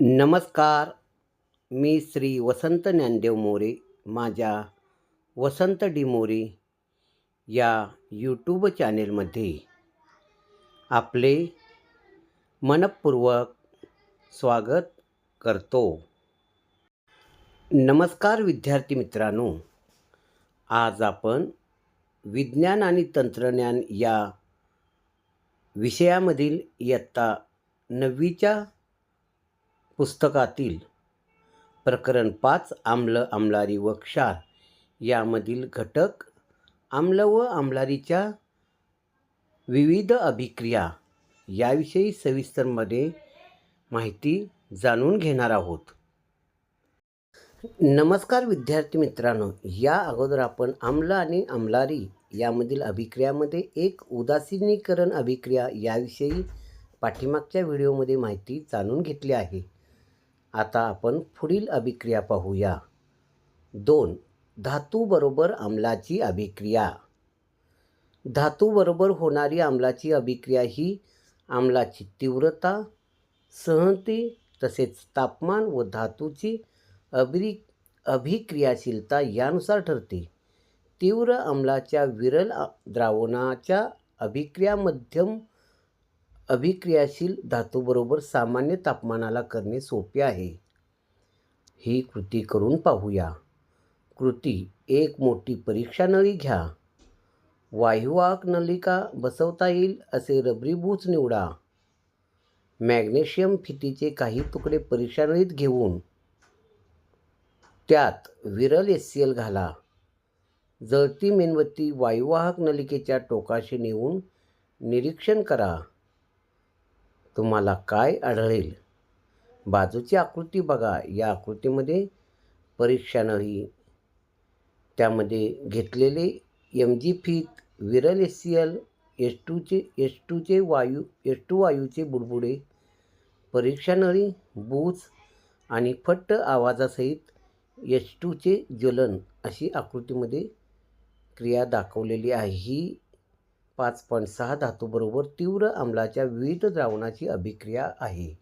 नमस्कार. मी श्री वसंत ज्ञानदेव मोरे माझ्या वसंत डी मोरे या यूट्यूब चॅनेलमध्ये आपले मनपूर्वक स्वागत करतो. नमस्कार विद्यार्थी मित्रांनो. आज आपण विज्ञान आणि तंत्रज्ञान या विषयामधील इयत्ता नववीच्या पुस्तकातील प्रकरण पाच आम्ल आम्लारी व क्षार यामधील घटक आम्ल व आम्लारीच्या विविध अभिक्रिया याविषयी सविस्तरमध्ये माहिती जाणून घेणार आहोत. नमस्कार विद्यार्थी मित्रांनो या अगोदर आपण आम्ल आणि आमलारी यामधील अभिक्रियामध्ये एक उदासीनीकरण अभिक्रिया याविषयी पाठीमागच्या व्हिडिओमध्ये माहिती जाणून घेतली आहे. आता आपण पुढील अभिक्रिया पाहूया. दोन धातूबरोबर आम्लाची अभिक्रिया. धातूबरोबर होणारी आम्लाची अभिक्रिया ही आम्लाची तीव्रता सहनती तसेच तापमान व धातूची अभि अभिक्रियाशीलता यानुसार ठरते. तीव्र आम्लाच्या विरल द्रावणाच्या अभिक्रिया मध्यम अभिक्रियाशील धातूबरोबर सामान्य तापमानाला करणे सोपे आहे. ही कृती करून पाहूया. कृती एक मोठी परीक्षा नळी घ्या. वायुवाहक नलिका बसवता येईल असे रबरी बूच निवडा. मॅग्नेशियम फितीचे काही तुकडे परीक्षा नळीत घेऊन. त्यात विरल एस सी एल घाला. जळती मेणबत्ती वायुवाहक नलिकेच्या टोकाशी नेऊन निरीक्षण करा. तुम्हाला काय आढळेल? बाजूची आकृती बघा. या आकृतीमध्ये परीक्षा नळी त्यामध्ये घेतलेले एम जी फीत विरल एस सी एल एस टूचे एस टूचे वायू एस टू वायूचे बुडबुडे परीक्षा नळी बूच आणि फट्ट आवाजासहित एस टूचे ज्वलन अशी आकृतीमध्ये क्रिया दाखवलेली आहे. ही पाच पॉईंट सहा धातूबरोबर तीव्र आम्लाच्या विविध द्रावणाची अभिक्रिया आहे.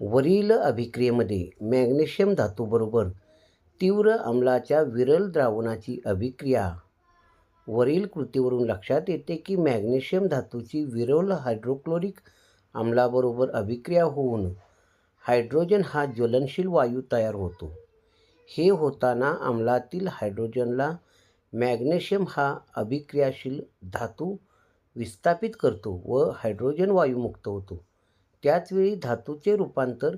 वरील अभिक्रियेमध्ये मॅग्नेशियम धातूबरोबर तीव्र आम्लाच्या विरल द्रावणाची अभिक्रिया. वरील कृतीवरून लक्षात येते की मॅग्नेशियम धातूची विरल हायड्रोक्लोरिक आम्लाबरोबर अभिक्रिया होऊन हायड्रोजन हा ज्वलनशील वायू तयार होतो. हे होताना आम्लातील हायड्रोजनला मॅग्नेशियम हा अभिक्रियाशील धातू विस्थापित करतो व हायड्रोजन वायू मुक्त होतो. त्याचवेळी धातूचे रूपांतर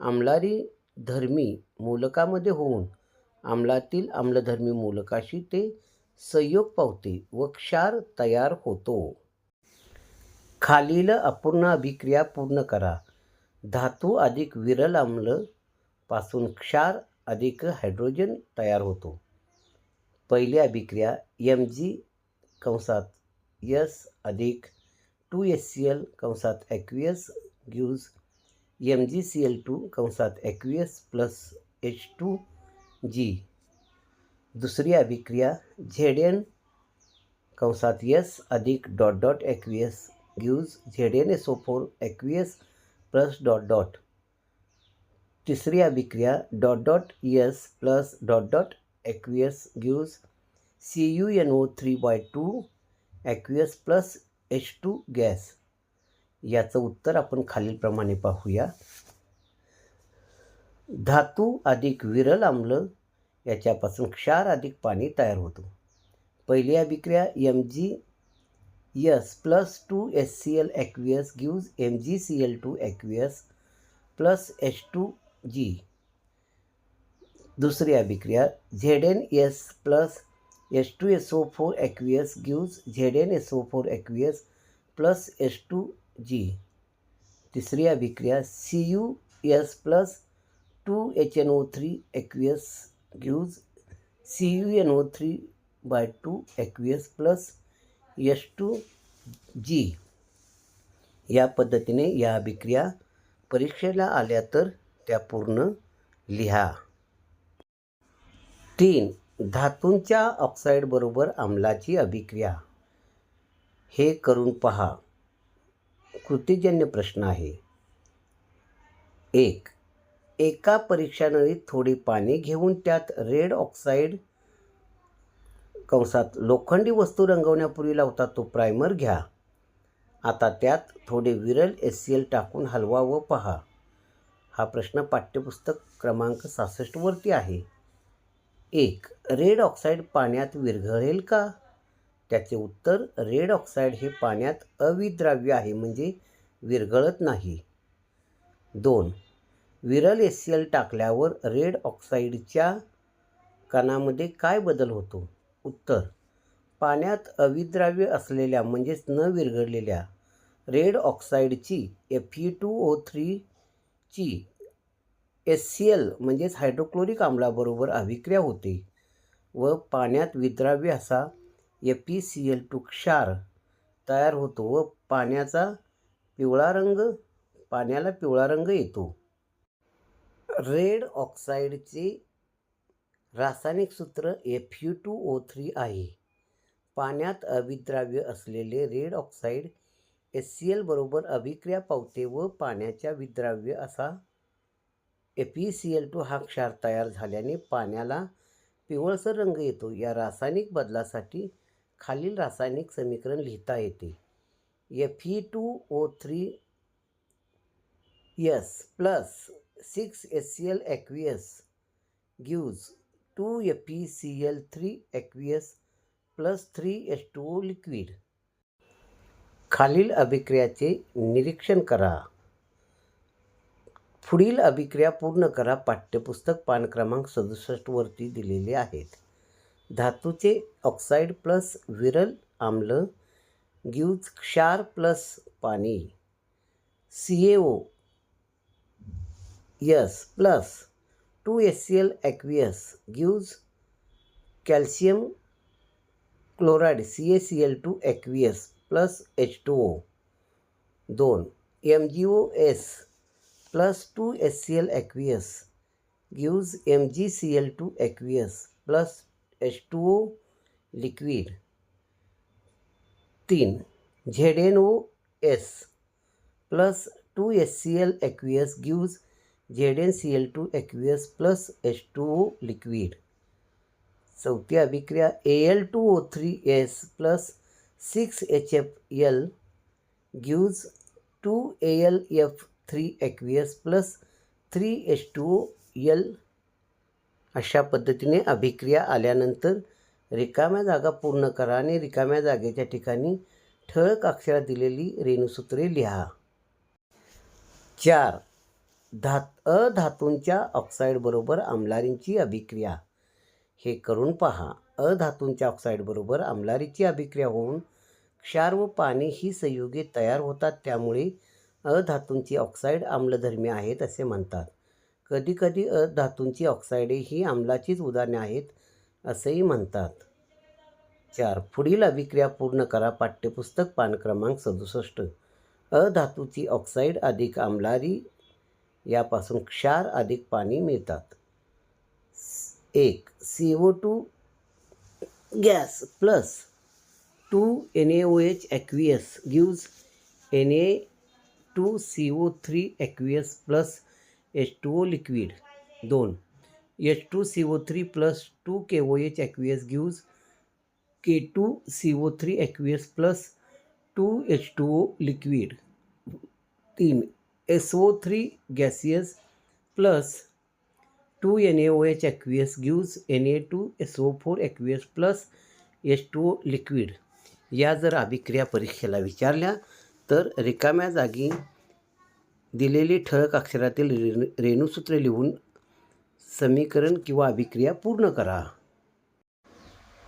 आम्लारी धर्मी मूलकामध्ये होऊन आम्लातील आम्लधर्मी मूलकाशी ते संयोग पावते व क्षार तयार होतो. खालील अपूर्ण अभिक्रिया पूर्ण करा. धातू अधिक विरल आम्लपासून क्षार अधिक हायड्रोजन तयार होतो. पहिली अभिक्रिया एम जी कंसात यस अधिक। टू एस सी एल कंसात aqueous gives M G C L two कंसात aqueous plus H two G दुसरी अभिक्रिया झेड एन कंसात यस अधिक। Dot dot aqueous gives Z N S O four aqueous plus dot dot तीसरी अभिक्रिया dot dot S plus dot dot aqueous gives C U N O three by two aqueous plus two gas. याचं उत्तर आपण खालीलप्रमाणे पाहूया. धातू अधिक विरल आम्ल याच्यापासून क्षार अधिक पाणी तयार होतो. पहिली अभिक्रिया M G S plus two S C L aqueous gives M G C L two aqueous plus H two G दुसरी अभिक्रिया Z N S plus S two S O four aqueous gives Z N S O four aqueous plus S two G. तिसरी अभिक्रिया C U S plus two H N O three aqueous gives C U N O three by two aqueous plus S two G. या पद्धतीने या अभिक्रिया परीक्षेला आल्या तर त्या पूर्ण लिहा. तीन धातूंच्या ऑक्साईडबरोबर आम्लाची अभिक्रिया. हे करून पहा. कृतीजन्य प्रश्न आहे. एक एका परीक्षानळीत थोडी पाणी घेऊन त्यात रेड ऑक्साईड कंसात लोखंडी वस्तू रंगवण्यापूर्वी लावता तो प्रायमर घ्या. आता त्यात थोडे विरल एस सी एल टाकून हलवा व पहा. हा प्रश्न पाठ्यपुस्तक क्रमांक सहासष्टवरती आहे. एक रेड ऑक्साईड पाण्यात विरघळेल का? त्याचे उत्तर रेड ऑक्साईड हे पाण्यात अविद्राव्य आहे म्हणजे विरघळत नाही. दोन विरल एस सी एल टाकल्यावर रेड ऑक्साईडच्या कणामध्ये काय बदल होतो? उत्तर पाण्यात अविद्राव्य असलेल्या म्हणजेच न विरघळलेल्या रेड ऑक्साईडची एफ ई टू ओ थ्रीची एस सी एल म्हणजेच हायड्रोक्लोरिक आम्लाबरोबर अभिक्रिया होते व पाण्यात विद्राव्य असा A P C L two क्षार तयार होतो व पाण्याचा पिवळा रंग पाण्याला पिवळा रंग येतो. रेड ऑक्साईडचे रासायनिक सूत्र F U two O three आहे. पाण्यात अभिद्राव्य असलेले red oxide S C L बरोबर अभिक्रिया पावते व पाण्याच्या विद्राव्य असा A P C L two हा क्षार तयार झाल्याने पाण्याला पिवळसर रंग येतो. या रासायनिक बदलासाठी खालील रासायनिक समीकरण लिहिता येते. F E two O three S plus six S C L aqueous gives two F E C L three aqueous plus three H two O liquid. खालील अभिक्रियाचे निरीक्षण करा. पुढील अभिक्रिया पूर्ण करा. पाठ्यपुस्तक पान क्रमांक सदुसष्टवरती दिलेले आहेत. धातूचे ऑक्साईड प्लस विरल आम्ल ग्यूज क्षार प्लस पाणी. C A O S plus two S C L aqueous gives calcium chloride C A C L two aqueous plus H two O दोन M G O S plus 2HCl aqueous gives MgCl2 aqueous plus H2O liquid. तीन ZnOS plus 2HCl aqueous gives ZnCl2 aqueous plus H2O liquid. चौथी अभिक्रिया Al2O3S plus 6HFl gives 2AlF three aqueous plus three H two O L अशा पद्धतीने अभिक्रिया आल्यानंतर रिकाम्या जागा पूर्ण करा आणि रिकाम्या जागेच्या ठिकाणी ठळक अक्षरात दिलेली रेणुसूत्रे लिहा. चार. धात अधातूंच्या ऑक्साईडबरोबर आम्लारींची अभिक्रिया. हे करून पहा. अधातूंच्या ऑक्साईडबरोबर आम्लारीची अभिक्रिया होऊन क्षार व पाणी ही संयुगे तयार होतात त्यामुळे अधातूंची ऑक्साईड आम्लधर्मी आहेत असे म्हणतात. कधीकधी अधातूंची ऑक्साईडे ही आम्लाचीच उदाहरणे आहेत असेही म्हणतात. चार. पुढील अभिक्रिया पूर्ण करा. पाठ्यपुस्तक पान क्रमांक सदुसष्ट अधातूची ऑक्साईड अधिक आम्लारी यापासून क्षार अधिक पाणी मिळतात. एक. C O two gas plus two N A O H aqueous gives N A two C O three aqueous plus H two O liquid दोन. H two C O three plus two K O H aqueous gives K two C O three aqueous plus two H two O liquid तीन. S O three gaseous plus two N A O H aqueous gives N A two S O four aqueous plus H two O liquid या जर अभिक्रिया परीक्षेला विचारल्या तर रिकाम्या जागी दिलेली ठळक अक्षरातील रे रेणूसूत्रे लिहून समीकरण किंवा अभिक्रिया पूर्ण करा.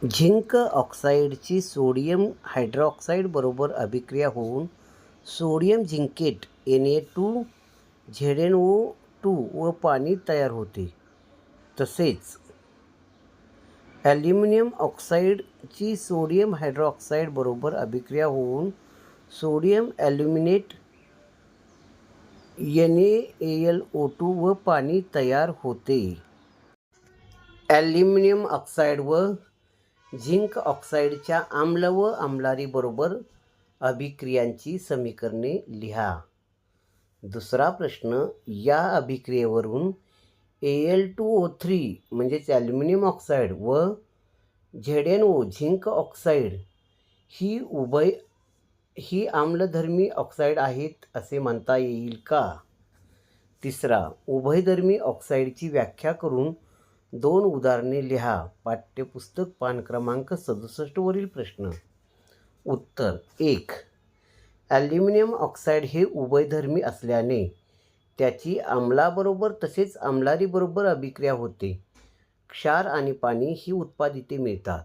झिंक ऑक्साईडची सोडियम हायड्रॉक्साईड बरोबर अभिक्रिया होऊन sodium zincate N A two Z N O two व पाणी तयार होते. तसेच ॲल्युमिनियम ऑक्साईडची सोडियम हायड्रॉक्साईड बरोबर अभिक्रिया होऊन sodium aluminate N A L O two व पाणी तयार होते. ॲल्युमिनियम ऑक्साईड व झिंक ऑक्साईडच्या आम्ल व आम्लारीबरोबर अभिक्रियांची समीकरणे लिहा. दुसरा प्रश्न या अभिक्रियेवरून A L two O three म्हणजेच ॲल्युमिनियम ऑक्साईड व Z N O zinc oxide ही उभय ही आम्लधर्मी ऑक्साईड आहेत असे म्हणता येईल का? तिसरा उभयधर्मी ऑक्साईडची व्याख्या करून दोन उदाहरणे लिहा. पाठ्यपुस्तक पान क्रमांक सदुसष्टवरील प्रश्न. उत्तर एक ॲल्युमिनियम ऑक्साईड हे उभयधर्मी असल्याने त्याची आम्लाबरोबर तसेच आम्लारीबरोबर अभिक्रिया होते. क्षार आणि पाणी ही उत्पादिते मिळतात.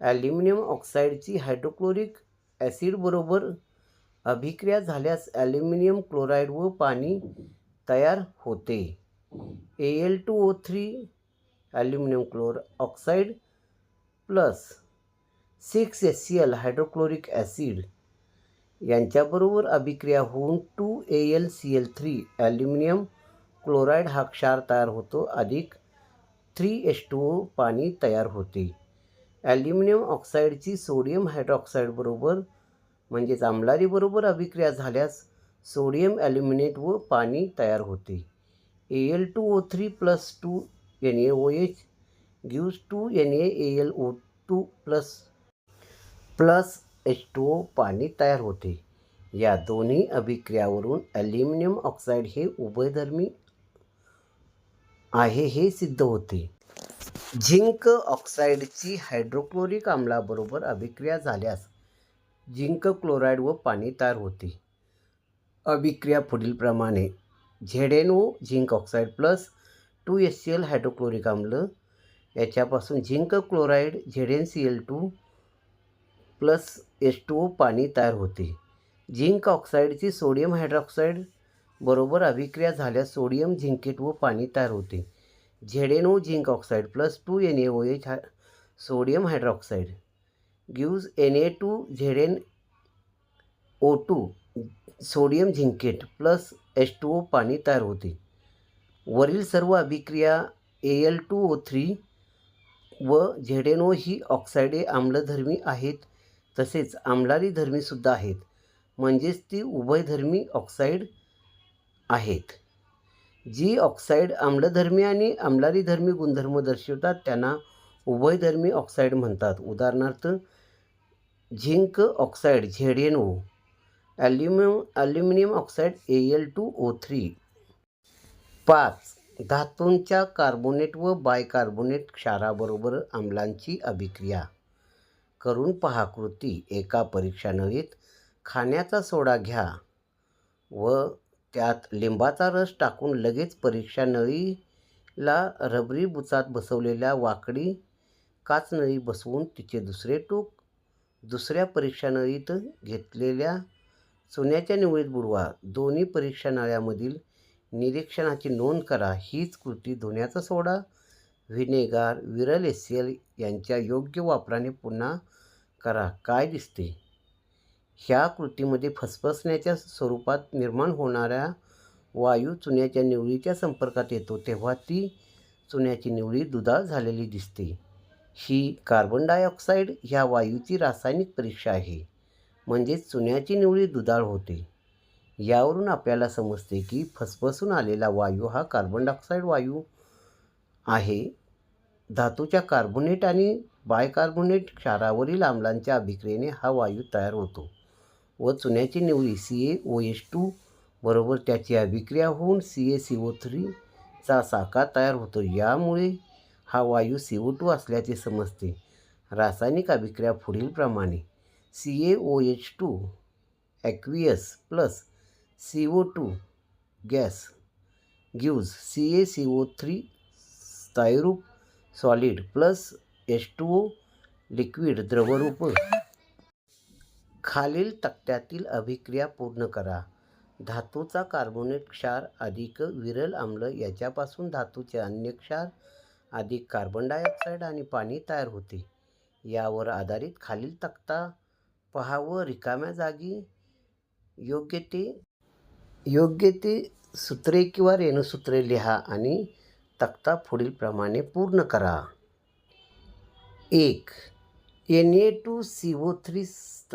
ॲल्युमिनियम ऑक्साईडची हायड्रोक्लोरिक ॲसिडबरोबर अभिक्रिया झाल्यास ॲल्युमिनियम क्लोराईड व पाणी तयार होते. A L two O three aluminium chlor oxide plus six S C L hydrochloric acid यांच्याबरोबर अभिक्रिया होऊन two A L C L three aluminium chloride हा क्षार तयार होतो. अधिक थ्री एच टू ओ पाणी तयार होते. ॲल्युमिनियम ऑक्साईडची सोडियम हायड्रॉक्साईडबरोबर म्हणजेच आम्लारीबरोबर अभिक्रिया झाल्यास सोडियम ॲल्युमिनेट व पाणी तयार होते. A L two O three plus two N A O H gives two N A L O two plus plus H two O पाणी तयार होते. या दोन्ही अभिक्रियावरून ॲल्युमिनियम ऑक्साईड हे उभयधर्मी आहे हे सिद्ध होते. झिंक ऑक्साईडची हायड्रोक्लोरिक आम्लाबरोबर अभिक्रिया झाल्यास झिंक क्लोराईड व पाणी तयार होते. अभिक्रिया पुढीलप्रमाणे Z N O zinc oxide plus two S C L hydrochloric आम्ल याच्यापासून zinc chloride Z N C L two plus H two O पाणी तयार होते. झिंक ऑक्साईडची सोडियम हायड्रॉक्साईड बरोबर अभिक्रिया झाल्यास सोडियम झिंकेट व पाणी तयार होते. Z N O zinc oxide plus two N A O H हा sodium hydroxide. Gives N A two Z N O two sodium zincate plus H two O पाणी तयार होते. वरील सर्व अभिक्रिया A L two O three व Z N O ही ऑक्साईडे आम्लधर्मी आहेत तसेच आम्लारी धर्मीसुद्धा आहेत. म्हणजेच ती उभयधर्मी ऑक्साईड आहेत. जी ऑक्साईड आम्लधर्मी आणि आम्लारीधर्मी गुणधर्म दर्शवतात त्यांना उभयधर्मी ऑक्साईड म्हणतात. उदाहरणार्थ zinc oxide Z N O aluminium aluminium oxide A L two O three. पाच धातूंच्या कार्बोनेट व बायकार्बोनेट क्षाराबरोबर आम्लांची अभिक्रिया. करून पहा कृती. एका परीक्षानळीत खाण्याचा सोडा घ्या व त्यात लिंबाचा रस टाकून लगेच परीक्षा नळीला रबरी बुचात बसवलेल्या वाकडी काचनळी बसवून तिचे दुसरे टोक दुसऱ्या परीक्षा नळीत घेतलेल्या सोन्याच्या निवळीत बुडवा. दोन्ही परीक्षा नळ्यामधील निरीक्षणाची नोंद करा. हीच कृती धुण्याचा सोडा. व्हिनेगार विरल एसियल यांच्या योग्य वापराने पुन्हा करा. काय दिसते? ह्या कृतीमध्ये फसफसण्याच्या स्वरूपात निर्माण होणाऱ्या वायू चुन्याच्या निवळीच्या संपर्कात येतो तेव्हा ती चुन्याची निवळी दुधाळ झालेली दिसते. ही कार्बन डायऑक्साईड ह्या वायूची रासायनिक परीक्षा आहे. म्हणजेच चुन्याची निवळी दुधाळ होते. यावरून आपल्याला समजते की फसफसून आलेला वायू हा कार्बन डायऑक्साईड वायू आहे. धातूच्या कार्बोनेट आणि बायकार्बोनेट क्षारावरील आम्लांच्या अभिक्रियेने हा वायू तयार होतो. व चुन्याची निवडी C A O H two बरोबर त्याची अभिक्रिया होऊन सी ए सी ओ थ्रीचा साखा तयार होतो. यामुळे हा वायू सी ओ टू असल्याचे समजते. रासायनिक अभिक्रिया पुढीलप्रमाणे C A O H two aqueous plus C O two gas gives C A C O three स्थायरूप solid plus H two O liquid द्रवरूप खालील तक्त्यातील अभिक्रिया पूर्ण करा. धातूचा कार्बोनेट क्षार अधिक विरल आम्ल याच्यापासून धातूचे अन्य क्षार अधिक कार्बन डायऑक्साईड आणि पाणी तयार होते. यावर आधारित खालील तक्ता पहा व रिकाम्या जागी योग्य ते योग्य ते सूत्रे किंवा रेणूसूत्रे लिहा आणि तक्ता पुढीलप्रमाणे पूर्ण करा. एक N A two C O three S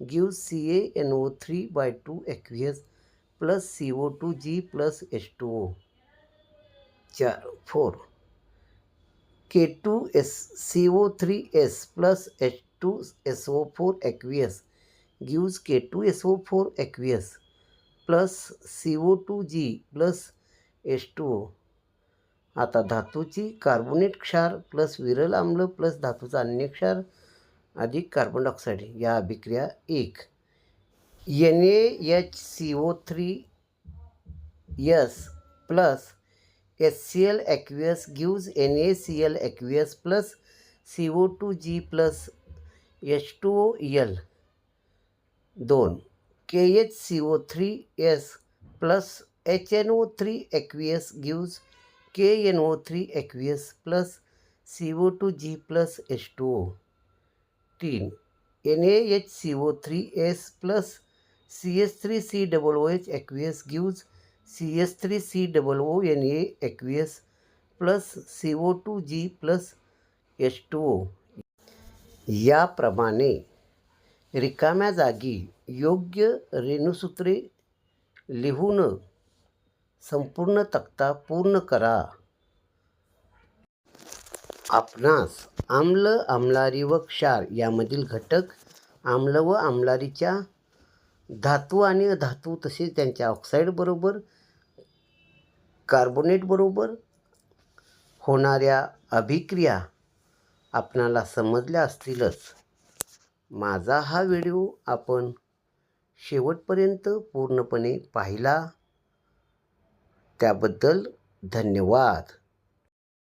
three gives C A N O three by two aqueous plus C O two G plus H two O. चार four. K two S C O three S plus H two S O four aqueous gives K two S O four aqueous plus C O two G plus H two O. आता धातूची carbonate क्षार plus विरल आम्ल plus धातूचा अन्य क्षार अधिक carbon dioxide या अभिक्रिया एक. N H C O three S plus S C L aqueous gives N A C L aqueous plus C O two G plus H two O L दोन. K H C O three S plus H N O three aqueous gives K N O three aqueous plus C O two G plus H two O तीन। N A H C O three S plus C S three C double O H aqueous gives C S three C double O N A aqueous plus C O two G plus H two O याप्रमाणे रिकाम्या जागी योग्य रेणुसूत्रे लिहून संपूर्ण तक्ता पूर्ण करा। आपणास आम्ल आम्लारी व क्षार यामधील घटक आम्ल व आम्लारीच्या धातू आणि अधातू तसेच त्यांच्या ऑक्साईडबरोबर कार्बोनेटबरोबर होणाऱ्या अभिक्रिया आपणाला समजल्या असतीलच. माझा हा व्हिडिओ आपण शेवटपर्यंत पूर्णपणे पाहिला. त्याबद्दल धन्यवाद.